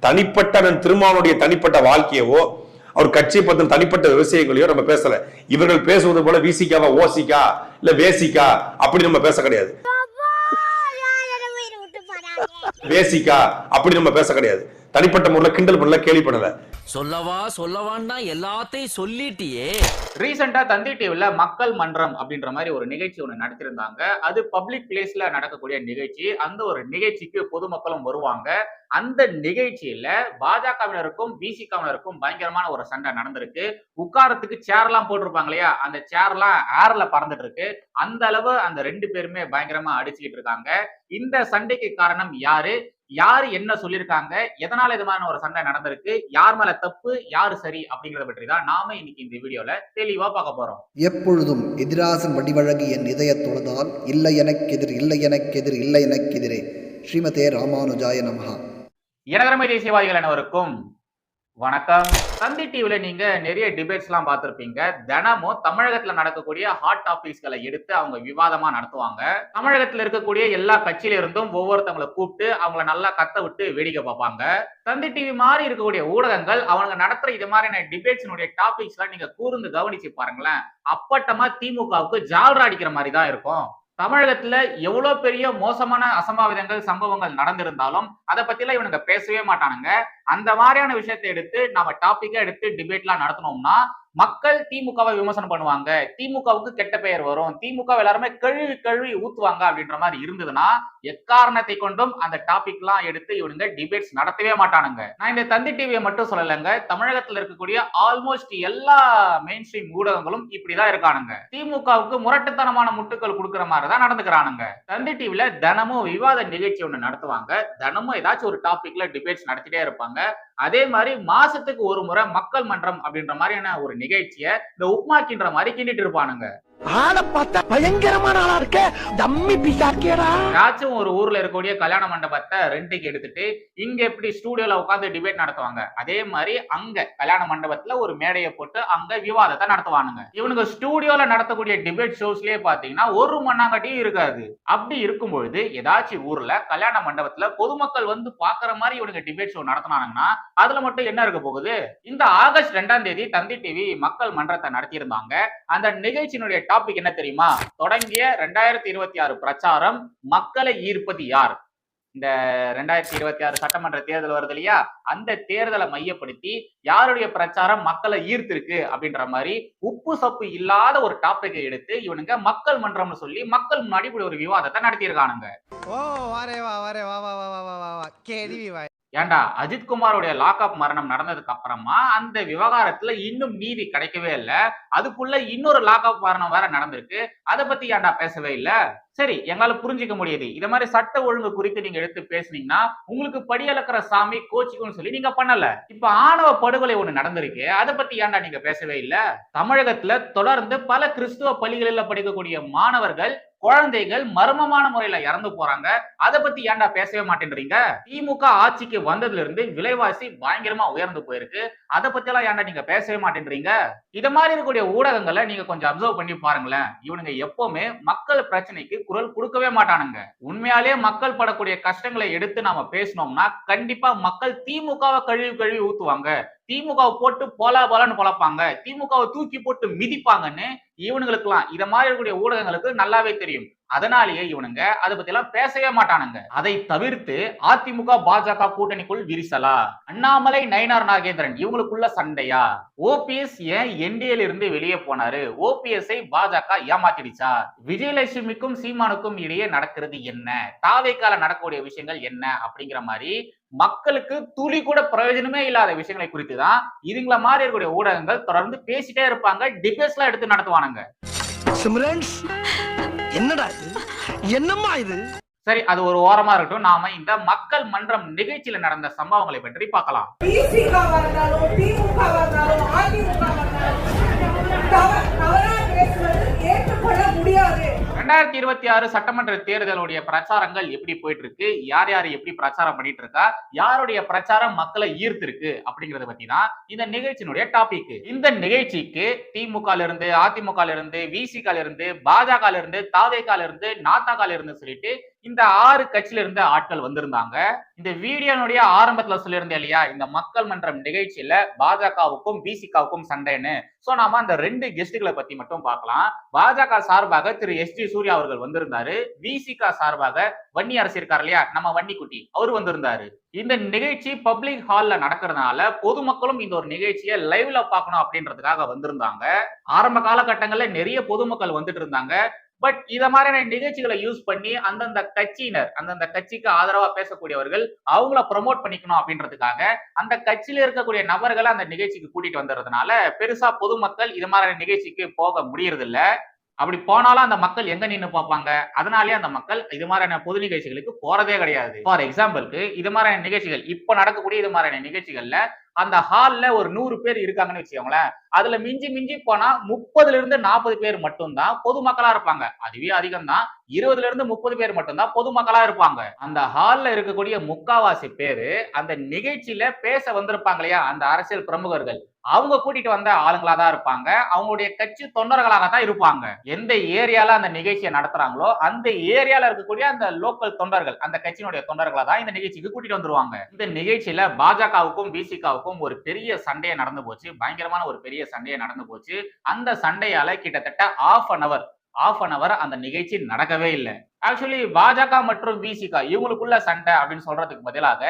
தனிப்பட்ட அண்ணன் திருமாவனுடைய தனிப்பட்ட வாழ்க்கையவோ அவர் கட்சியை பத்தின தனிப்பட்ட விஷயங்களையோ நம்ம பேசல. இவர்கள் பேசுவது போல விசிகாவா ஓசிக்கா இல்ல வேசிக்கா அப்படி நம்ம பேச கிடையாது. வேசிக்கா அப்படி நம்ம பேச கிடையாது. தனிப்பட்ட முறையில் கிண்டல் பண்ணல கேலி பண்ணல. சொல்லவா சொல்லவான்னா எல்லாத்தையும் சொல்லிட்டியே. ரீசெண்டா தந்தி டிவில மக்கள் மன்றம் அப்படின்ற மாதிரி ஒரு நிகழ்ச்சி ஒன்று நடத்திருந்தாங்க அது பப்ளிக் பிளேஸ்ல நடக்கக்கூடிய நிகழ்ச்சி. அந்த ஒரு நிகழ்ச்சிக்கு பொதுமக்களும் வருவாங்க. அந்த நிகழ்ச்சியில பாஜகவினருக்கும் பிசிகவினருக்கும் பயங்கரமான ஒரு சண்டை நடந்திருக்கு. உட்காரத்துக்கு சேர்லாம் போட்டிருப்பாங்க இல்லையா அந்த சேர்லாம் ஏர்ல பறந்துட்டு இருக்கு அந்த அளவு அந்த ரெண்டு பேருமே பயங்கரமா அடிச்சுக்கிட்டு இருக்காங்க. இந்த சண்டைக்கு காரணம் யாரு? யாரு என்ன சொல்லியிருக்காங்க? எதனால இது ஒரு சண்டை நடந்திருக்கு? யார் மேல தப்பு? யாரு சரி? அப்படிங்கறத பற்றி தான் நாம இன்னைக்கு இந்த வீடியோல தெளிவா பார்க்க போறோம். எப்பொழுதும் எதிராசன் வடிவழகு என் இதய தொழுதால் இல்லை எனக்கெதிர் இல்லை எனக்கெதிர் இல்லை எனக்கெதிரே ஸ்ரீமதே ராமானுஜாய நமஹா. இனகரமை தேசியவாதிகள் அனைவருக்கும் வணக்கம். தந்தி டிவில நீங்க நிறைய டிபேட்ஸ் எல்லாம் பார்த்திருப்பீங்க. தினமும் தமிழகத்துல நடக்கக்கூடிய ஹாட் டாபிக்ஸ்களை எடுத்து அவங்க விவாதமா நடத்துவாங்க. தமிழகத்துல இருக்கக்கூடிய எல்லா கட்சியில இருந்தும் ஒவ்வொருத்தவங்களை கூப்பிட்டு அவங்கள நல்லா கத்த விட்டு வேடிக்கை பார்ப்பாங்க. தந்தி டிவி மாதிரி இருக்கக்கூடிய ஊடகங்கள் அவங்க நடத்துற இது மாதிரியான டிபேட்ஸினுடைய டாபிக்ஸ் எல்லாம் நீங்க கூர்ந்து கவனிச்சு பாருங்களேன். அப்பட்டமா திமுகவுக்கு ஜால்ரா அடிக்கிற மாதிரி தான் இருக்கும். தமிழகத்துல எவ்வளவு பெரிய மோசமான அசம்பாவிதங்கள் சம்பவங்கள் நடந்திருந்தாலும் அதை பத்திலாம் இவனுங்க பேசவே மாட்டானுங்க. அந்த மாதிரியான விஷயத்தை எடுத்து நம்ம டாபிக்கா எடுத்து டிபேட் எல்லாம் நடத்தினோம்னா மக்கள் திமுகவை விமர்சனம் பண்ணுவாங்க. திமுகவுக்கு கெட்ட பெயர் வரும். திமுக எல்லாருமே கழுவி கழுவி ஊத்துவாங்க அப்படின்ற மாதிரி இருந்ததுன்னா எக்காரணத்தை கொண்டும் அந்த டாபிக் எல்லாம் எடுத்து இவனுங்க டிபேட்ஸ் நடத்தவே மாட்டானுங்க. நான் இந்த தந்தி டிவியை மட்டும் சொல்லலைங்க. தமிழகத்துல இருக்கக்கூடிய ஆல்மோஸ்ட் எல்லா மெயின் ஸ்ட்ரீம் ஊடகங்களும் இப்படிதான் இருக்கானுங்க. திமுகவுக்கு முரட்டுத்தனமான முட்டுக்கள் கொடுக்குற மாதிரி தான் நடந்துக்கிறானுங்க. தந்தி டிவில தினமும் விவாத நிகழ்ச்சி ஒன்று நடத்துவாங்க. தினமும் ஏதாச்சும் ஒரு டாபிக்ல டிபேட்ஸ் நடத்திட்டே இருப்பாங்க. அதே மாதிரி மாசத்துக்கு ஒரு முறை மக்கள் மன்றம் அப்படின்ற மாதிரியான ஒரு நிகழ்ச்சியை இந்த உப்மாக்கின்ற மாதிரி கிண்டிட்டு இருப்பானுங்க. ஆளை பார்த்தா பயங்கரமான ஆளா இருக்க? தம்மி பிசாக்கேடா ஏதாச்சும் ஒரு ஊர்ல இருக்கக்கூடிய கல்யாண மண்டபத்தை ரெண்டுக்கு எடுத்துட்டு இங்க எப்படி ஸ்டூடியோல உட்காந்து டிபேட் நடத்துவாங்க? அதே மாதிரி அங்க கல்யாண மண்டபத்துல ஒரு மேடையை போட்டு அங்க விவாதத்தை நடத்துவானுங்க. இவனுங்க ஸ்டூடியோல நடத்தக்கூடிய டிபேட் ஷோஸ்லயே பாத்தீங்கன்னா ஒரு மண்ணாங்கட்டியும் இருக்காது. அப்படி இருக்கும் பொழுது ஏதாச்சும் ஊர்ல கல்யாண மண்டபத்துல பொதுமக்கள் வந்து பாக்குற மாதிரி இவனுங்க டிபேட் ஷோ நடத்தினாங்கன்னா அதுல மட்டும் என்ன இருக்க போகுது? இந்த ஆகஸ்ட் ரெண்டாம் தேதி தந்தி டிவி மக்கள் மன்றத்தை நடத்தியிருந்தாங்க. அந்த நிகழ்ச்சியினுடைய டாபிக் என்ன தெரியுமா? தொடங்கிய ரெண்டாயிரத்தி இருபத்தி ஆறு பிரச்சாரம் மக்களை ஈர்ப்பது யார்? இந்த ரெண்டாயிரத்தி இருபத்தி ஆறு சட்டமன்ற தேர்தல் வருது இல்லையா? அந்த தேர்தலை மையப்படுத்தி யாருடைய பிரச்சாரம் மக்களை ஈர்த்திருக்கு அப்படின்ற மாதிரி உப்பு சப்பு இல்லாத ஒரு டாபிக்கை எடுத்து இவனுங்க மக்கள் மன்றம்னு சொல்லி மக்கள் முன்னாடி இப்படி ஒரு விவாதத்தை நடத்தியிருக்கானுங்க. ஏண்டா வாரே ஏன்டா லாக்அப் மரணம் நடந்ததுக்கு அப்புறமா அந்த விவகாரத்துல இன்னும் நீதி கிடைக்கவே இல்லை. அதுக்குள்ள இன்னொரு லாக்அப் மரணம் வேற நடந்திருக்கு. அதை பத்தி ஏன்டா பேசவே இல்லை? சரி எங்களால புரிஞ்சுக்க முடியுது. இத மாதிரி சட்ட ஒழுங்கு குறித்து நீங்க எடுத்து பேசுனீங்கன்னா உங்களுக்கு படியளக்கிற சாமி கோச்சிக்கும்னு சொல்லி நீங்க பண்ணல. இப்ப ஆணவ படுகொலை ஒண்ணு நடந்திருக்கு. அதை பத்தி ஏன்டா நீங்க பேசவே இல்லை? தமிழகத்துல தொடர்ந்து பல கிறிஸ்துவ பள்ளிகளில் படிக்கக்கூடிய மாணவர்கள் குழந்தைகள் மர்மமான முறையில இறந்து போறாங்க. அதை பத்தி ஏன்டா பேசவே மாட்டேன்றீங்க? திமுக ஆட்சிக்கு வந்ததுல இருந்து விலைவாசி பயங்கரமா உயர்ந்து போயிருக்கு. அதை பத்தி எல்லாம் ஏன்டா நீங்க பேசவே மாட்டேன்றீங்க? இத மாதிரி இருக்கக்கூடிய ஊடகங்களை நீங்க கொஞ்சம் அப்சர்வ் பண்ணி பாருங்களேன். இவனுங்க எப்பவுமே மக்கள் பிரச்சனைக்கு குரல் கொடுக்கவே மாட்டானுங்க. உண்மையாலே மக்கள் படக்கூடிய கஷ்டங்களை எடுத்து நாம பேசினோம்னா கண்டிப்பா மக்கள் திமுகவை கழுவி கழுவி ஊத்துவாங்க. திமுகவை போட்டு போலா போலான்னு பொழப்பாங்க. திமுகவை தூக்கி போட்டு மிதிப்பாங்கன்னு இவனுங்களுக்குலாம் இத மாதிரி இருக்கக்கூடிய ஊடகங்களுக்கு நல்லாவே தெரியும். அதனாலேயே இவனுங்க அதை பத்தி எல்லாம் பேசவே மாட்டானுங்க. அதை தவிர்த்து அதிமுக பாஜக கூட்டணிக்குள் விரிசலா? அண்ணாமலை நயனார் நாகேந்திரன் இவங்களுக்குள்ள சண்டையா? ஓபிஎஸ் ஏன் என்டிஏல இருந்து வெளியே போனாரு? ஓபிஎஸ்ஐ பாஜக ஏமாத்திடுச்சா? விஜயலட்சுமிக்கும் சீமானுக்கும் இடையே நடக்கிறது என்ன? தாவைக்கால நடக்கக்கூடிய விஷயங்கள் என்ன? அப்படிங்கிற மாதிரி மக்களுக்கு துளி கூட பிரயோஜனமே இல்லாத விஷயங்களை குறித்து தான் இதுங்கள மாதிரி இருக்கக்கூடிய ஊடகங்கள் தொடர்ந்து பேசிட்டே இருப்பாங்க டிபேட்ஸ் எல்லாம் எடுத்து நடத்துவானுங்க. என்னடா இது? என்னம்மா இது? சரி அது ஒரு ஓரமா இருக்கட்டும். நாம இந்த மக்கள் மன்றம் நிகழ்ச்சியில நடந்த சம்பவங்களை பற்றி பார்க்கலாம். ஏற்றுக்கொள்ள முடியாது. ரெண்டாயிரத்தி இருபத்தி ஆறு சட்டமன்ற தேர்தலுடைய பிரச்சாரங்கள் எப்படி போயிட்டு இருக்கு யார் யார் எப்படி பிரச்சாரம் பண்ணிட்டு இருக்கா யாருடைய பிரச்சாரம் மக்களை ஈர்த்திருக்கு அப்படிங்கறத பத்தி தான் இந்த நிகழ்ச்சியினுடைய டாபிக் இந்த நிகழ்ச்சிக்கு திமுக இருந்து அதிமுக இருந்து விசிகால இருந்து பாஜக இருந்து தாவேகால இருந்து நாத்தாக்கால இருந்து சொல்லிட்டு இந்த ஆறு கட்சியில இருந்து ஆட்கள் வந்திருந்தாங்க. இந்த வீடியோனுடைய ஆரம்பத்துல சொல்லியிருந்தேன் இல்லையா இந்த மக்கள் மன்றம் நிகழ்ச்சியில பாஜகவுக்கும் பிசிகாவுக்கும் சண்டைன்னு. சோ நாம அந்த ரெண்டு கெஸ்டுகளை பத்தி மட்டும் பார்க்கலாம். பாஜக சார்பாக திரு எஸ் ஜி சூர்யா அவர்கள் வந்திருந்தாரு. விசிகா சார்பாக வன்னி அரசு இருக்கார் இல்லையா நம்ம வன்னிக்குட்டி அவர் வந்திருந்தாரு. இந்த நிகழ்ச்சி பப்ளிக் ஹால்ல நடக்கிறதுனால பொதுமக்களும் இந்த ஒரு நிகழ்ச்சியை லைவ்ல பார்க்கணும் அப்படின்றதுக்காக வந்திருந்தாங்க. ஆரம்ப காலகட்டங்கள்ல நிறைய பொதுமக்கள் வந்துட்டு இருந்தாங்க. பட் இத மாதிரியான நிகழ்ச்சிகளை யூஸ் பண்ணி அந்தந்த கட்சியினர் அந்தந்த கட்சிக்கு ஆதரவா பேசக்கூடியவர்கள் அவங்கள ப்ரமோட் பண்ணிக்கணும் அப்படின்றதுக்காக அந்த கட்சியில இருக்கக்கூடிய நபர்களை அந்த நிகழ்ச்சிக்கு கூட்டிட்டு வந்ததுனால பெருசா பொதுமக்கள் இது மாதிரியான நிகழ்ச்சிக்கு போக முடியறது இல்ல அப்படி போனாலும் அந்த மக்கள் எங்க நின்று பார்ப்பாங்க? அதனாலேயே அந்த மக்கள் இது மாதிரியான பொது நிகழ்ச்சிகளுக்கு போறதே கிடையாது. ஃபார் எக்ஸாம்பிளுக்கு இது மாதிரியான நிகழ்ச்சிகள் இப்போ நடக்கக்கூடிய இது மாதிரியான நிகழ்ச்சிகள்ல அந்த ஹால்ல ஒரு நூறு பேர் இருக்காங்கன்னு வச்சுக்கோங்களேன். அதுல மிஞ்சி மிஞ்சி போனா முப்பதுல இருந்து நாற்பது பேர் மட்டும்தான் பொதுமக்களா இருப்பாங்க. அதுவே அதிகம் தான் இருபதுல இருந்து முப்பது பேர் மட்டும்தான் பொதுமக்களா இருப்பாங்க. அந்த ஹால்ல இருக்கக்கூடிய முக்காவாசி பேரு அந்த நிகழ்ச்சியில பேச வந்திருப்பாங்க இல்லையா? அந்த அரசியல் பிரமுகர்கள். அவங்க கூட்டிட்டு வந்த ஆளுங்களா தான் இருப்பாங்க. அவங்களுடைய கட்சி தொண்டர்களாக தான் இருப்பாங்க. எந்த ஏரியால அந்த நிகழ்ச்சியை நடத்துறாங்களோ அந்த ஏரியால இருக்கக்கூடிய அந்த லோக்கல் தொண்டர்கள் அந்த கட்சியினுடைய தொண்டர்களா தான் இந்த நிகழ்ச்சிக்கு கூட்டிட்டு வந்துருவாங்க. இந்த நிகழ்ச்சியில பாஜகவுக்கும் பிசிகாவுக்கும் ஒரு பெரிய சண்டையை நடந்து போச்சு. பயங்கரமான ஒரு பெரிய சண்டையை நடந்து போச்சு. அந்த சண்டையால கிட்டத்தட்ட half an hour half an hour அந்த நிகழ்ச்சி நடக்கவே இல்லை. ஆக்சுவலி பாஜக மற்றும் பிசிகா இவங்களுக்குள்ள சண்டை அப்படின்னு சொல்றதுக்கு பதிலாக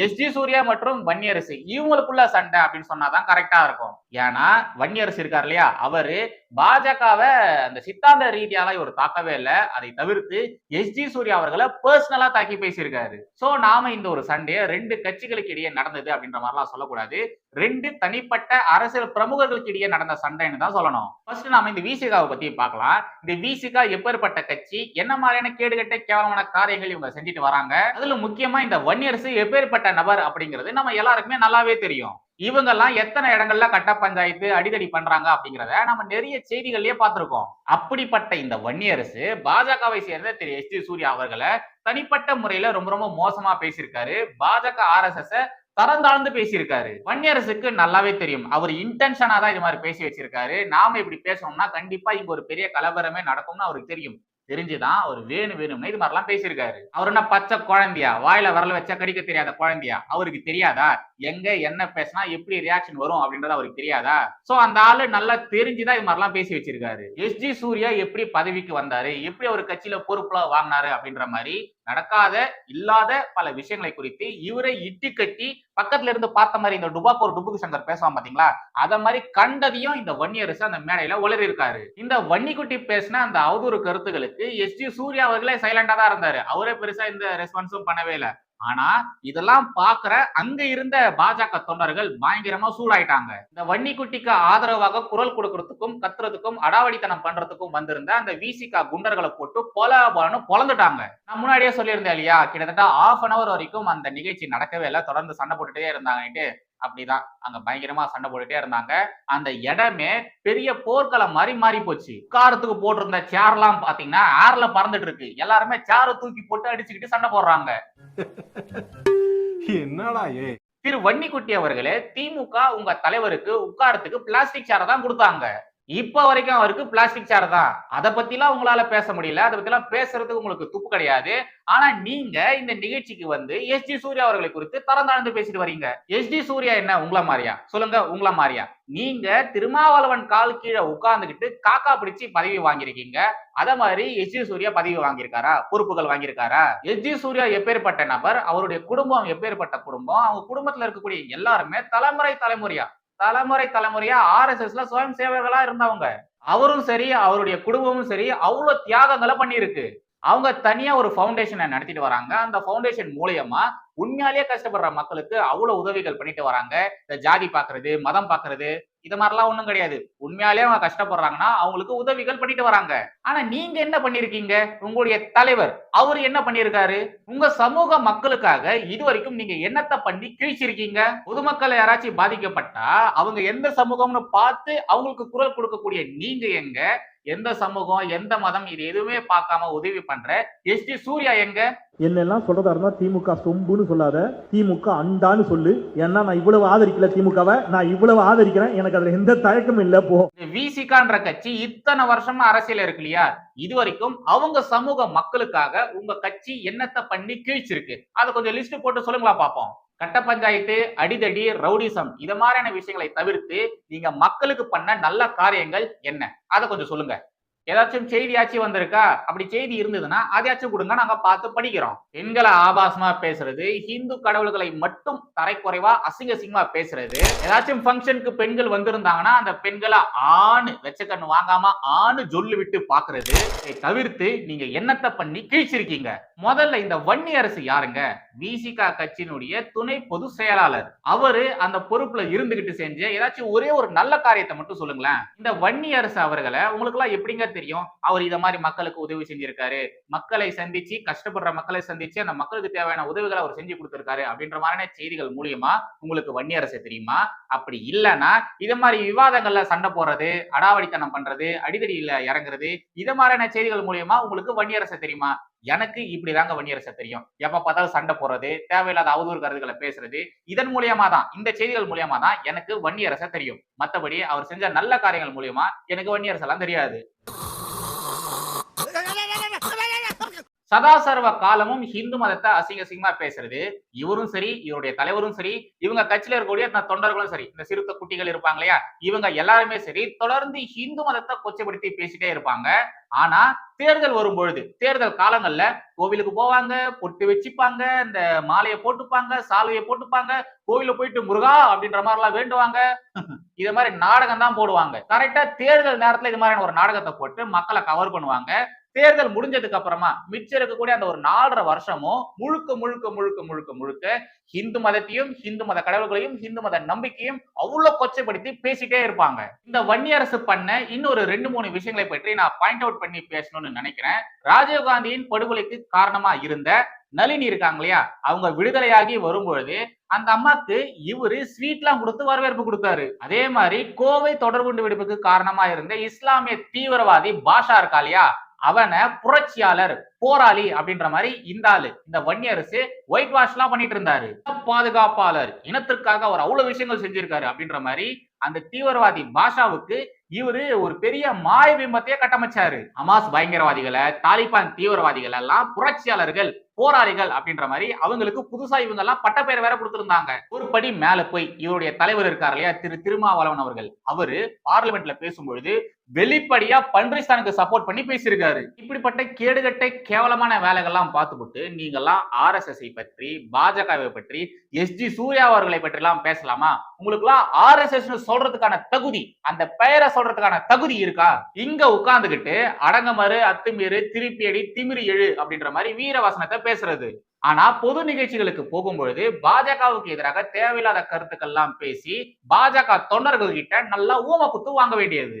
எஸ்ஜி சூர்யா மற்றும் வன்னியரசு. இவங்களுக்குள்ள சண்டை அப்படின்னு சொன்னாதான் கரெக்டா இருக்கும். ஏன்னா வன்னியரசு இருக்கார் இல்லையா? அவரு பாஜகவை அந்த சித்தாந்த ரீதியால இவர் தாக்கவே இல்லை. அதை தவிர்த்து எஸ்டி சூர்யா அவர்களை பர்சனலா தாக்கி பேசியிருக்காரு. சோ நாம இந்த ஒரு சண்டையை ரெண்டு கட்சிகளுக்கு இடையே நடந்தது அப்படின்ற மாதிரிலாம் சொல்லக்கூடாது. ரெண்டு தனிப்பட்ட அரசியல் பிரமுகர்களுக்கு இடையே நடந்த சண்டைன்னு தான் சொல்லணும். ஃபர்ஸ்ட் நாம இந்த விசிகாவை பத்தி பார்க்கலாம். இந்த விசிகா எப்பேற்பட்ட கட்சி என்ன மாதிரியான கேடுகட்ட கேவலமான காரியங்கள் இவங்க செஞ்சுட்டு வராங்க? அதுல முக்கியமா இந்த வன்னியரசு எப்பேற்பட்ட நபர் அப்படிங்கிறது நம்ம எல்லாருக்குமே நல்லாவே தெரியும். இவங்கெல்லாம் எத்தனை இடங்கள்ல கட்ட பஞ்சாயத்து அடிதடி பண்றாங்க அப்படிங்கிறத நம்ம நிறைய செய்திகள்லயே பார்த்திருக்கோம். அப்படிப்பட்ட இந்த வன்னியரசு பாஜகவை சேர்ந்த திரு எஸ் டி சூர்யா அவர்களை தனிப்பட்ட முறையில ரொம்ப ரொம்ப மோசமா பேசியிருக்காரு. பாஜக ஆர் எஸ் எஸ் தரந்தாழ்ந்து பேசியிருக்காரு. வன்னியரசுக்கு நல்லாவே தெரியும். அவர் இன்டென்ஷனா தான் இது மாதிரி பேசி வச்சிருக்காரு. நாம இப்படி பேசணும்னா கண்டிப்பா இங்க ஒரு பெரிய கலவரமே நடக்கும்னு அவருக்கு தெரியும். தெரிஞ்சுதான் அவர் வேணும் வேணும்னு. இது மாதிரிலாம் பேசியிருக்காரு. அவர் என்ன பச்சை குழந்தையா? வாயில வரல வச்சா கடிக்க தெரியாத குழந்தையா? அவருக்கு தெரியாதா? எங்க என்ன பேசினா எப்படி ரியாக்ஷன் வரும் அப்படின்றது அவருக்கு தெரியாதா? சோ அந்த ஆளு நல்லா தெரிஞ்சுதான் இது மாதிரிலாம் பேசி வச்சிருக்காரு. எஸ் ஜி சூர்யா எப்படி பதவிக்கு வந்தாரு? எப்படி அவர் கட்சியில பொறுப்புலாம் வாங்கினாரு அப்படின்ற மாதிரி நடக்காத இல்லாத பல விஷயங்களை குறித்து இவரை இட்டு கட்டி பக்கத்துல இருந்து பார்த்த மாதிரி இந்த டுபாக்கு ஒரு டுபுக்கு சங்கர் பேசுவான் பாத்தீங்களா? அத மாதிரி கண்டதையும் இந்த வன்னியரசு அந்த மேடையில உளறி இருக்காரு இந்த வன்னிக்குட்டி பேசின அந்த அவதூறு கருத்துகளுக்கு எஸ் ஜி சூர்யா அவர்களே சைலண்டா தான் இருந்தாரு. அவரே பெருசா இந்த ரெஸ்பான்ஸும் பண்ணவே இல்லை. ஆனா இதெல்லாம் பாக்குற அங்க இருந்த பாஜக தொண்டர்கள் பயங்கரமா சூடாயிட்டாங்க. இந்த வன்னிக்குட்டிக்கு ஆதரவாக குரல் கொடுக்கறதுக்கும் கத்துறதுக்கும் அடாவடித்தனம் பண்றதுக்கும் வந்திருந்த அந்த விசிகா குண்டர்களை போட்டு பொல பொலன்னு பொலந்துட்டாங்க நான் முன்னாடியே சொல்லியிருந்தேன் இல்லையா கிட்டத்தட்ட ஆஃப் அன் அவர் வரைக்கும் அந்த நிகழ்ச்சி நடக்கவே இல்லை. தொடர்ந்து சண்டை போட்டுட்டே இருந்தாங்கன்ட்டு அப்படிதான். அங்க பயங்கரமா சண்டை போட்டுட்டே இருந்தாங்க. அந்த இடமே பெரிய போர்க்களம் மாதிரி மாறி போச்சு. உட்காரத்துக்கு போட்டிருந்த சேர்லாம் பாத்தீங்கன்னா ஏர்ல பறந்துட்டு இருக்கு. எல்லாருமே சேரை தூக்கி போட்டு அடிச்சுக்கிட்டு சண்டை போடுறாங்க. என்னடா ஏ? திரு வன்னிக்குட்டி அவர்களே திமுக உங்க தலைவருக்கு உட்காரத்துக்கு பிளாஸ்டிக் சேரை தான் கொடுத்தாங்க. இப்ப வரைக்கும் அவருக்கு பிளாஸ்டிக் சேர் தான். அதை பத்திலாம் உங்களால பேச முடியல. அதை பத்திலாம் பேசுறதுக்கு உங்களுக்கு துப்பு கிடையாது. ஆனா நீங்க இந்த நிகழ்ச்சிக்கு வந்து எஸ் டி சூர்யா அவர்களை குறித்து தரந்தாழ்ந்து பேசிட்டு வரீங்க. எஸ் டி சூர்யா என்ன? உங்களை மாதிரியா? சொல்லுங்க உங்களை மாதிரியா? நீங்க திருமாவளவன் கால் கீழே உட்கார்ந்துகிட்டு காக்கா பிடிச்சு பதவி வாங்கியிருக்கீங்க. அதே மாதிரி எஸ் ஜி சூர்யா பதவி வாங்கியிருக்காரா? பொறுப்புகள் வாங்கியிருக்காரா? எஸ் ஜி சூர்யா எப்பேற்பட்ட நபர்? அவருடைய குடும்பம் எப்பேற்பட்ட குடும்பம்? அவங்க குடும்பத்துல இருக்கக்கூடிய எல்லாருமே தலைமுறை தலைமுறையா? தலைமுறை தலைமுறையா ஆர்எஸ்எஸ்ல சுயம் சேவர்களா இருந்தவங்க. அவரும் சரி அவருடைய குடும்பமும் சரி அவ்வளவு தியாகங்களை பண்ணியிருக்கு. அவங்க தனியா ஒரு ஃபவுண்டேஷனை நடத்திட்டு வராங்க. அந்த ஃபவுண்டேஷன் மூலியமா உண்மையாலேயே கஷ்டப்படுற மக்களுக்கு அவ்வளவு உதவிகள் பண்ணிட்டு வராங்க. இந்த ஜாதி பாக்குறது மதம் பாக்குறது இது மாதிரிலாம் ஒண்ணும் கிடையாது. உண்மையாலே அவங்க கஷ்டப்படுறாங்கன்னா அவங்களுக்கு உதவிகள் பண்ணிட்டு வராங்க. ஆனா நீங்க என்ன பண்ணிருக்கீங்க? உங்களுடைய தலைவர் அவர் என்ன பண்ணிருக்காரு? உங்க சமூக மக்களுக்காக இதுவரைக்கும் நீங்க என்னத்தை பண்ணி கிழிச்சிருக்கீங்க? பொதுமக்கள் யாராச்சும் பாதிக்கப்பட்டா அவங்க எந்த சமூகம்னு பார்த்து அவங்களுக்கு குரல் கொடுக்கக்கூடிய நீங்க எங்க? எந்த சமூகம் எந்த மதம் இது எதுவுமே பார்க்காம உதவி பண்ற எஸ் டி சூர்யா எங்க? என்னெல்லாம் சொல்றதா இருந்தா திமுக சொம்புன்னு சொல்லாத திமுக அண்டான்னு சொல்லு. ஏன்னா நான் இவ்வளவு ஆதரிக்கல திமுகவை நான் இவ்வளவு ஆதரிக்கிறேன். எனக்கு அதுல எந்த தயக்கமும் இல்ல போ. விசிகான்ற கட்சி இத்தனை வருஷமா அரசியல் இருக்கு இல்லையா? இது வரைக்கும் அவங்க சமூக மக்களுக்காக உங்க கட்சி என்னத்தை பண்ணி கீழ்ச்சிருக்கு? அதை கொஞ்சம் லிஸ்ட் போட்டு சொல்லுங்களா பாப்போம். கட்ட பஞ்சாயத்து அடிதடி ரவுடிசம் இது மாதிரியான விஷயங்களை தவிர்த்து நீங்க மக்களுக்கு பண்ண நல்ல காரியங்கள் என்ன? அதை கொஞ்சம் சொல்லுங்க. ஏதாச்சும் செய்தியாச்சும் வந்திருக்கா? அப்படி செய்தி இருந்ததுன்னா அதையாச்சும் கொடுங்க. நாங்க பார்த்து படிக்கிறோம். பெண்களை ஆபாசமா பேசுறது ஹிந்து கடவுள்களை மட்டும் தரைக்குறைவா அசிங்க அசிங்கமா பேசுறது. ஏதாச்சும் ஃபங்க்ஷனுக்கு பெண்கள் வந்திருந்தாங்கன்னா அந்த பெண்களை ஆணு வெச்ச கண்ணு வாங்காம ஆணு சொல்லு விட்டு பாக்குறது. தவிர்த்து நீங்க என்னத்தை பண்ணி கீழ்ச்சிருக்கீங்க? முதல்ல இந்த வன்னி அரசு யாருங்க? விசிகா கட்சியினுடைய துணை பொதுச் செயலாளர். அவரு அந்த பொறுப்புல இருந்துகிட்டு செஞ்ச ஏதாச்சும் ஒரே ஒரு நல்ல காரியத்தை மட்டும் சொல்லுங்களேன். இந்த வன்னி அரசு அவர்களை உங்களுக்கு எல்லாம் எப்படிங்க தெரியும்? அவர் இத மாதிரி மக்களுக்கு உதவி செஞ்சிருக்காரு. மக்களை சந்திச்சு கஷ்டப்படுற மக்களை சந்திச்சு அந்த மக்களுக்கு தேவையான உதவிகளை அவர் செஞ்சு கொடுத்திருக்காரு அப்படின்ற மாதிரியான செய்திகள் மூலியமா உங்களுக்கு வன்னி அரசு தெரியுமா? அப்படி இல்லைன்னா இது மாதிரி விவாதங்கள்ல சண்டை போடுறது அடாவடித்தனம் பண்றது அடிதடியில இறங்குறது இது மாதிரியான செய்திகள் மூலியமா உங்களுக்கு வன்னி அரசு தெரியுமா? எனக்கு இப்படிதாங்க வன்னியரசை தெரியும். எப்ப பார்த்தாலும் சண்டை போறது தேவையில்லாத அவதூறு கருதுகளை பேசுறது இதன் மூலியமா தான் இந்த செய்திகள் மூலியமா தான் எனக்கு வன்னியரசை தெரியும். மத்தபடி அவர் செஞ்ச நல்ல காரியங்கள் மூலியமா எனக்கு வன்னியரசெல்லாம் தெரியாது. சதாசர்வ காலமும் ஹிந்து மதத்தை அசிங்க அசிங்கமா பேசுறது. இவரும் சரி இவருடைய தலைவரும் சரி இவங்க கட்சியில இருக்கக்கூடிய இந்த தொண்டர்களும் சரி இந்த சிறுத்தை குட்டிகள் இருப்பாங்க இல்லையா? இவங்க எல்லாருமே சரி தொடர்ந்து ஹிந்து மதத்தை கொச்சைப்படுத்தி பேசிட்டே இருப்பாங்க. ஆனா தேர்தல் வரும் பொழுது தேர்தல் காலங்கள்ல கோவிலுக்கு போவாங்க பொட்டு வச்சுப்பாங்க இந்த மாலையை போட்டுப்பாங்க சால்வையை போட்டுப்பாங்க கோவில போயிட்டு முருகா அப்படின்ற மாதிரி எல்லாம் வேண்டுவாங்க. இது மாதிரி நாடகம் தான் போடுவாங்க கரெக்டா தேர்தல் நேரத்துல இது மாதிரியான ஒரு நாடகத்தை போட்டு மக்களை கவர் பண்ணுவாங்க. தேர்தல் முடிஞ்சதுக்கு அப்புறமா மிச்சம் இருக்கக்கூடிய அந்த ஒரு நாலரை வருஷமும் முழுக்க முழுக்க முழுக்க முழுக்க முழுக்க ஹிந்து மதத்தையும் ஹிந்து மத கடவுள்களையும் ஹிந்து மத நம்பிக்கையும் அவ்வளவு கொச்சைப்படுத்தி பேசிட்டே இருப்பாங்க. இந்த வன்னியரசு பண்ண இன்னொரு ரெண்டு மூணு விஷயங்களை பற்றி நான் பாயிண்ட் அவுட் பண்ணி பேசணும்னு நினைக்கிறேன். ராஜீவ் காந்தியின் படுகொலைக்கு காரணமா இருந்த நளினி இருக்காங்க இல்லையா? அவங்க விடுதலையாகி வரும்பொழுது அந்த அம்மாக்கு இவரு ஸ்வீட்லாம் கொடுத்து வரவேற்பு கொடுத்தாரு. அதே மாதிரி கோவை தொடர்புண்டு வெடிப்புக்கு காரணமா இருந்த இஸ்லாமிய தீவிரவாதி பாஷா இருக்கா இல்லையா? அவனை புரட்சியாளர் போராளி அப்படின்ற மாதிரி இந்த ஆளு இந்த வன்னியரசு ஒயிட் வாஷ் எல்லாம் பண்ணிட்டு இருந்தாரு. பாதுகாப்பாளர் இனத்திற்காக அவர் அவ்வளவு விஷயங்கள் செஞ்சிருக்காரு அப்படின்ற மாதிரி அந்த தீவிரவாதி பாஷாவுக்கு இவரு ஒரு பெரிய மாய பிம்பத்தையே கட்டமைச்சாரு. அமாஸ் பயங்கரவாதிகளை தாலிபான் தீவிரவாதிகள் எல்லாம் புரட்சியாளர்கள் போராளிகள் அப்படின்ற மாதிரி அவங்களுக்கு புதுசா இவங்க எல்லாம் பட்டப்பெயர் வேற கொடுத்திருந்தாங்க. ஒரு படி மேல போய் இவருடைய தலைவர் இருக்கார் இல்லையா? திரு திருமாவளவன் அவர்கள். அவரு பார்லிமெண்ட்ல பேசும்பொழுது வெளிப்படையா பன்றிஸ்தானுக்கு சப்போர்ட் பண்ணி பேசியிருக்காரு. இப்படிப்பட்ட கேடுகட்ட கேவலமான வேலைகள்லாம் பார்த்துவிட்டு நீங்க எல்லாம் ஆர் எஸ் எஸ் பற்றி பாஜகவை பற்றி எஸ் ஜி சூர்யா அவர்களை பற்றி எல்லாம் பேசலாமா? உங்களுக்கு ஆர்எஸ்எஸ் சொல்றதுக்கான தகுதி அந்த பெயரை சொல்றதுக்கான தகுதி இருக்கா? இங்க உட்கார்ந்துகிட்டு அடங்கமறு அத்துமீறு திருப்பி அடி திமிரி எழு அப்படின்ற மாதிரி வீரவசனத்தை பேசுறது. ஆனா பொது நிகழ்ச்சிகளுக்கு போகும்பொழுது பாஜகவுக்கு எதிராக தேவையில்லாத கருத்துக்கள் எல்லாம் பேசி பாஜக தொண்டர்கள் கிட்ட நல்லா ஊம குத்து வாங்க வேண்டியது.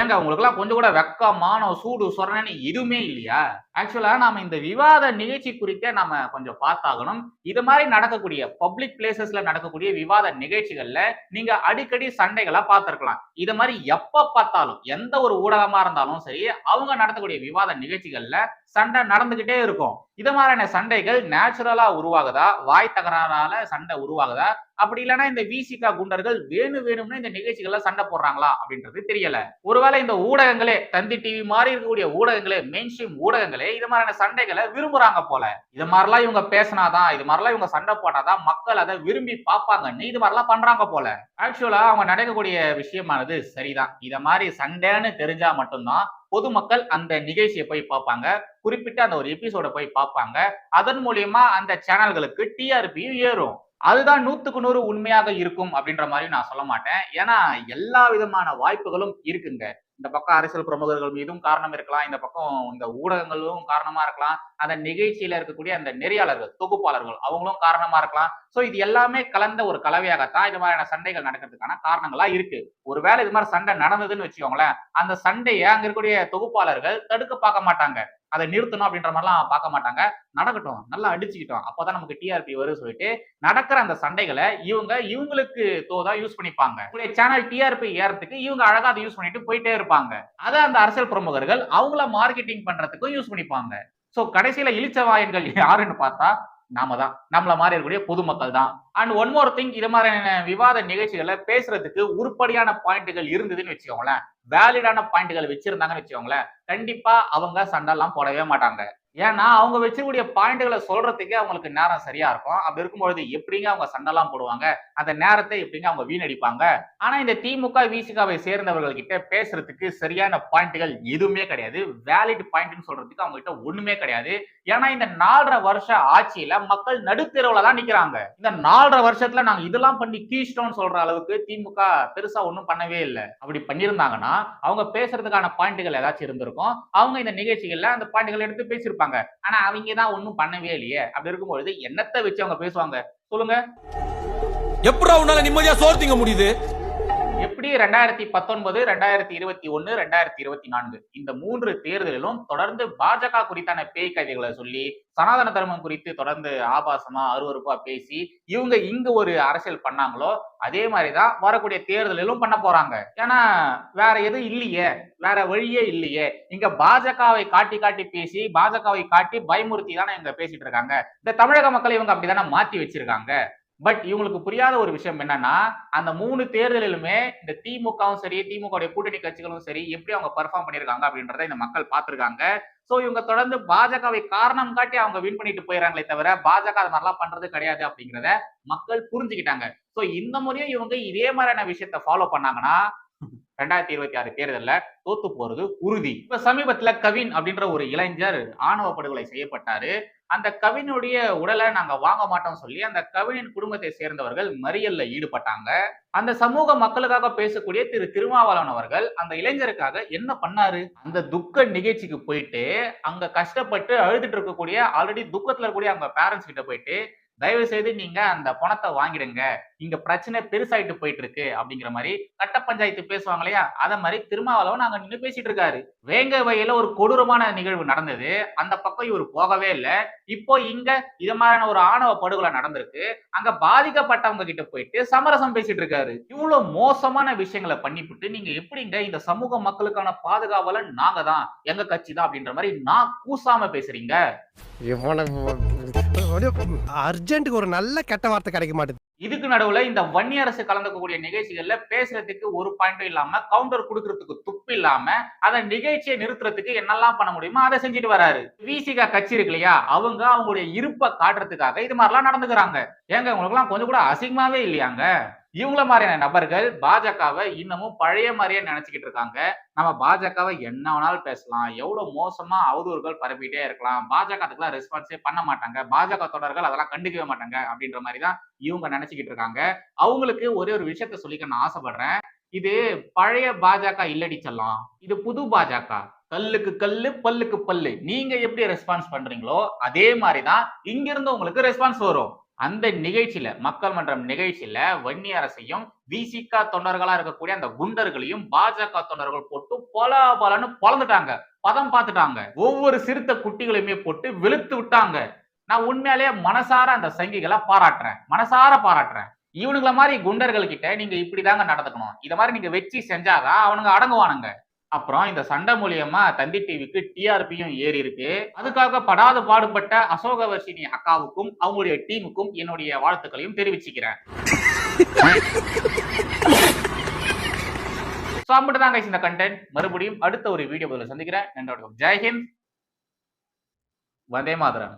ஏங்க உங்களுக்குலாம் கொஞ்சம் கூட வெக்கமான சூடு சொரணன்னு எதுவுமே இல்லையா? ஆக்சுவலா நாம இந்த விவாத நிகழ்ச்சி குறித்த நாம கொஞ்சம் பார்த்தாகணும். இது மாதிரி நடக்கக்கூடிய பப்ளிக் பிளேசஸ்ல நடக்கக்கூடிய விவாத நிகழ்ச்சிகள்ல நீங்க அடிக்கடி சண்டைகளா பார்த்துருக்கலாம். இது மாதிரி எப்ப பார்த்தாலும் எந்த ஒரு ஊடகமா இருந்தாலும் சரி அவங்க நடத்தக்கூடிய விவாத நிகழ்ச்சிகள்ல சண்டை நடந்துகிட்டே இருக்கும். இது மாதிரியான சண்டைகள் நேச்சுரலா உருவாகுதா? வாய் தகராறால சண்டை உருவாகுதா? அப்படி இல்லைன்னா இந்த விசிகா குண்டர்கள் வேணும் வேணும்னு இந்த நிகழ்ச்சிகள்ல சண்டை போடுறாங்களா? அப்படின்றது தெரியல. ஒருவேளை இந்த ஊடகங்களே தந்தி டிவி மாதிரி இருக்கக்கூடிய ஊடகங்களே மெயின் ஸ்ட்ரீம் ஊடகங்களே இது மாதிரியான சண்டைகளை விரும்புறாங்க போல. இது மாதிரிலாம் இவங்க பேசினாதான் இது மாதிரிலாம் இவங்க சண்டை போட்டாதான் மக்கள் அதை விரும்பி பார்ப்பாங்கன்னு இது மாதிரிலாம் பண்றாங்க போல. ஆக்சுவலா அவங்க நடக்கக்கூடிய விஷயமானது சரிதான். இத மாதிரி சண்டைன்னு தெரிஞ்சா மட்டும்தான் பொதுமக்கள் அந்த நிகழ்ச்சியை போய் பார்ப்பாங்க. குறிப்பிட்ட அந்த ஒரு எபிசோட போய் பார்ப்பாங்க. அதன் மூலியமா அந்த சேனல்களுக்கு டிஆர்பியும் ஏறும். அதுதான் நூத்துக்கு நூறு உண்மையாக இருக்கும் அப்படின்ற மாதிரி நான் சொல்ல மாட்டேன். ஏன்னா எல்லா விதமான வாய்ப்புகளும் இருக்குங்க. இந்த பக்கம் அரசியல் பிரமுகர்கள் மீதும் காரணம் இருக்கலாம். இந்த பக்கம் இந்த ஊடகங்களும் காரணமா இருக்கலாம். அந்த நிகழ்ச்சியில இருக்கக்கூடிய அந்த நெறியாளர்கள் தொகுப்பாளர்கள் அவங்களும் காரணமா இருக்கலாம். சோ இது எல்லாமே கலந்த ஒரு கலவையாகத்தான் இது மாதிரியான சண்டைகள் நடக்கிறதுக்கான காரணங்களா இருக்கு. ஒருவேளை இது மாதிரி சண்டை நடந்ததுன்னு வச்சுக்கோங்களேன் அந்த சண்டையை அங்க இருக்கக்கூடிய தொகுப்பாளர்கள் தடுக்க பார்க்க மாட்டாங்க. அதை நிறுத்தணும் அப்படின்ற மாதிரிலாம் பார்க்க மாட்டாங்க. நடக்கட்டும் நல்லா அடிச்சுக்கிட்டோம். அப்பதான் நமக்கு டிஆர்பி வரும் சொல்லிட்டு நடக்கிற அந்த சண்டைகளை இவங்க இவங்களுக்கு தோதா யூஸ் பண்ணிப்பாங்க. உங்களுடைய சேனல் டிஆர்பி ஏறத்துக்கு இவங்க அழகா அதை யூஸ் பண்ணிட்டு போயிட்டே இருப்பாங்க. அதை அந்த அரசியல் பிரமுகர்கள் அவங்கள மார்க்கெட்டிங் பண்றதுக்கும் யூஸ் பண்ணிப்பாங்க. ஸோ கடைசியில இழிச்சவாயன்கள் யாருன்னு பார்த்தா நாம தான் நம்மள மாதிரி இருக்கக்கூடிய பொதுமக்கள் தான் அண்ட் ஒன் மோர் திங் இது மாதிரியான விவாத நிகழ்ச்சிகளை பேசுறதுக்கு உருப்படியான பாயிண்ட்டுகள் இருந்ததுன்னு வச்சுக்கோங்களேன். வேலிடான பாயிண்ட்டுகள் வச்சிருந்தாங்கன்னு வச்சுக்கோங்களேன். கண்டிப்பா அவங்க சண்டை எல்லாம் போடவே மாட்டாங்க. ஏன்னா அவங்க வச்சிருக்கூடிய பாயிண்ட்களை சொல்றதுக்கே அவங்களுக்கு நேரம் சரியா இருக்கும். அப்படி இருக்கும்பொழுது எப்படிங்க அவங்க சண்டைலாம் போடுவாங்க? அந்த நேரத்தை எப்படிங்க அவங்க வீணடிப்பாங்க? ஆனா இந்த திமுக விசிகாவை சேர்ந்தவர்கள் கிட்ட பேசுறதுக்கு சரியான பாயிண்ட்கள் எதுவுமே கிடையாது. வேலிட் பாயிண்ட்னு சொல்றதுக்கு அவங்க கிட்ட ஒண்ணுமே கிடையாது. ஏன்னா இந்த நாலரை வருஷ ஆட்சியில மக்கள் நடுத்தெருவுல தான் நிக்கிறாங்க. இந்த நாலரை வருஷத்துல நாங்க இதெல்லாம் பண்ணி கீஸ்டோன்னு சொல்ற அளவுக்கு திமுக பெருசா ஒன்றும் பண்ணவே இல்லை. அப்படி பண்ணியிருந்தாங்கன்னா அவங்க பேசுறதுக்கான பாயிண்ட்கள் ஏதாச்சும் இருந்திருக்கும். அவங்க இந்த நிகழ்ச்சிகள்ல அந்த பாயிண்ட்கள் எடுத்து பேசியிருப்பாங்க. ஆனா அவங்க தான் ஒண்ணும் பண்ணவே இல்லையே. அப்படி இருக்கும்பொழுது என்னத்தை வச்சு அவங்க பேசுவாங்க? சொல்லுங்க. எப்படா உன்னால நிம்மதியா சோர்த்திங்க முடியுது? எப்படி ரெண்டாயிரத்தி பத்தொன்பது ரெண்டாயிரத்தி இருபத்தி ஒன்னு ரெண்டாயிரத்தி இருபத்தி நான்கு? இந்த மூன்று தேர்தலிலும் தொடர்ந்து பாஜக குறித்தான பேய் கதைகளை சொல்லி சனாதன தர்மம் குறித்து தொடர்ந்து ஆபாசமா அருவருப்பா பேசி இவங்க இங்க ஒரு அரசியல் பண்ணாங்களோ அதே மாதிரிதான் வரக்கூடிய தேர்தலிலும் பண்ண போறாங்க. ஏன்னா வேற எதுவும் இல்லையே வேற வழியே இல்லையே. இங்க பாஜகவை காட்டி காட்டி பேசி பாஜகவை காட்டி பயமுறுத்தி தானே இங்க பேசிட்டு இருக்காங்க. இந்த தமிழக மக்களை இவங்க அப்படிதானே மாத்தி வச்சிருக்காங்க. பட் இவங்களுக்கு புரியாத ஒரு விஷயம் என்னன்னா அந்த மூணு தேர்தலிலுமே இந்த திமுகவும் சரி திமுக கூட்டணி கட்சிகளும் சரி எப்படி அவங்க பெர்ஃபார்ம் பண்ணிருக்காங்க அப்படின்றத இந்த மக்கள் பார்த்திருக்காங்க. சோ இவங்க தொடர்ந்து பாஜகவை காரணம் காட்டி அவங்க வின் பண்ணிட்டு போயிடறாங்களே தவிர பாஜக அது மாதிரிலாம் பண்றது கிடையாது அப்படிங்கிறத மக்கள் புரிஞ்சுக்கிட்டாங்க. சோ இந்த முறையும் இவங்க இதே மாதிரியான விஷயத்த ஃபாலோ பண்ணாங்கன்னா ரெண்டாயிரத்தி இருபத்தி ஆறு தேர்தலில் தோத்து போறது உறுதி. இப்ப சமீபத்துல கவின் அப்படின்ற ஒரு இளைஞர் ஆணவ படுகொலை செய்யப்பட்டாரு. அந்த கவினுடைய உடலை நாங்க வாங்க மாட்டோம் சொல்லி அந்த கவினின் குடும்பத்தை சேர்ந்தவர்கள் மறியல்ல ஈடுபட்டாங்க. அந்த சமூக மக்களுக்காக பேசக்கூடிய திரு திருமாவளவன் அவர்கள் அந்த இளைஞருக்காக என்ன பண்ணாரு? அந்த துக்க நிகழ்ச்சிக்கு போயிட்டு அங்க கஷ்டப்பட்டு அழுதுட்டு இருக்கக்கூடிய ஆல்ரெடி துக்கத்துல இருக்கக்கூடிய அவங்க பேரண்ட்ஸ் கிட்ட போயிட்டு தயவு செய்து நீங்க அந்த பணத்தை வாங்கிடுங்க. இங்க பிரச்சனை பெருசாயிட்டு போயிட்டு இருக்கு அப்படிங்கிற மாதிரி கட்ட பஞ்சாயத்து பேசுவாங்க இல்லையா? அத மாதிரி திருமாவளவன் அங்க நின்று பேசிட்டு இருக்காரு. வேங்க வயல ஒரு கொடூரமான நிகழ்வு நடந்தது. அந்த பக்கம் இவர் போகவே இல்லை. இப்போ இங்க இது மாதிரியான ஒரு ஆணவ படுகொலை நடந்திருக்கு. அங்க பாதிக்கப்பட்டவங்க கிட்ட போயிட்டு சமரசம் பேசிட்டு இருக்காரு. இவ்வளவு மோசமான விஷயங்களை பண்ணிவிட்டு நீங்க எப்படிங்க இந்த சமூக மக்களுக்கான பாதுகாவலன் நாங்க தான் எங்க கட்சி தான் அப்படின்ற மாதிரி நான் கூசாம பேசுறீங்க? அர்ஜென்ட்டுக்கு ஒரு நல்ல கெட்ட வார்த்தை கிடைக்க மாட்டேது. இதுக்கு நடுவுல இந்த வன்னி அரசு கலந்துக்கக்கூடிய நிகழ்ச்சிகள்ல பேசுறதுக்கு ஒரு பாயிண்டும் இல்லாம கவுண்டர் கொடுக்கறதுக்கு துப்பு இல்லாம அதை நிகழ்ச்சியை நிறுத்துறதுக்கு என்னெல்லாம் பண்ண முடியுமோ அதை செஞ்சுட்டு வராரு. விசிகா கட்சி இருக்கு இல்லையா? அவங்க அவங்களுடைய இருப்பை காட்டுறதுக்காக இது மாதிரிலாம் நடந்துக்கிறாங்க. ஏங்க உங்களுக்கு எல்லாம் கொஞ்சம் கூட அசிங்கமாவே இல்லையாங்க? இவங்கள மாதிரியான நபர்கள் பாஜகவை இன்னமும் பழைய மாதிரியே நினைச்சுக்கிட்டு இருக்காங்க. நம்ம பாஜகவை என்ன வேணாலும் பேசலாம். எவ்வளவு மோசமா அவதூறுகள் பரப்பிட்டே இருக்கலாம். பாஜக அதுக்கெல்லாம் ரெஸ்பான்ஸே பண்ண மாட்டாங்க. பாஜக தொடர்கள் அதெல்லாம் கண்டுக்கவே மாட்டாங்க அப்படின்ற மாதிரி தான் இவங்க நினைச்சுக்கிட்டு இருக்காங்க. அவங்களுக்கு ஒரே ஒரு விஷயத்த சொல்லிக்க நான் ஆசைப்படுறேன். இது பழைய பாஜக இல்லடி சொல்லலாம் இது புது பாஜக. கல்லுக்கு கல்லு பல்லுக்கு பல்லு. நீங்க எப்படி ரெஸ்பான்ஸ் பண்றீங்களோ அதே மாதிரிதான் இங்க இருந்து உங்களுக்கு ரெஸ்பான்ஸ் வரும். அந்த நிகழ்ச்சியில மக்கள் மன்றம் நிகழ்ச்சியில வன்னி அரசையும் விசிக தொண்டர்களா இருக்கக்கூடிய அந்த குண்டர்களையும் பாஜக தொண்டர்கள் போட்டு பொல பலன்னு பொழந்துட்டாங்க பதம் பார்த்துட்டாங்க. ஒவ்வொரு சிறுத்த குட்டிகளையுமே போட்டு வெளுத்து விட்டாங்க. நான் உண்மையாலேயே மனசார அந்த சங்கிகளை பாராட்டுறேன். மனசார பாராட்டுறேன். இவனுங்கள மாதிரி குண்டர்கள் கிட்ட நீங்க இப்படிதாங்க நடந்துக்கணும். இத மாதிரி நீங்க வச்சு செஞ்சாதான் அவனுங்க அடங்குவானுங்க. அப்புறம் இந்த சண்டை மூலியமா தந்தி டிவிக்கு டிஆர்பியும் ஏறி இருக்கு. அதுக்காக படாத பாடுபட்ட அசோகவர்ஷினி அக்காவுக்கும் அவங்களுடைய டீமுக்கும் என்னுடைய வாழ்த்துக்களையும் தெரிவிச்சுக்கிறேன். ஸோ அப்படிதான் guys இந்த கண்டென்ட் மறுபடியும் அடுத்த ஒரு வீடியோ சந்திக்கிறேன். நன்றி வணக்கம். வந்தே மாதரம்.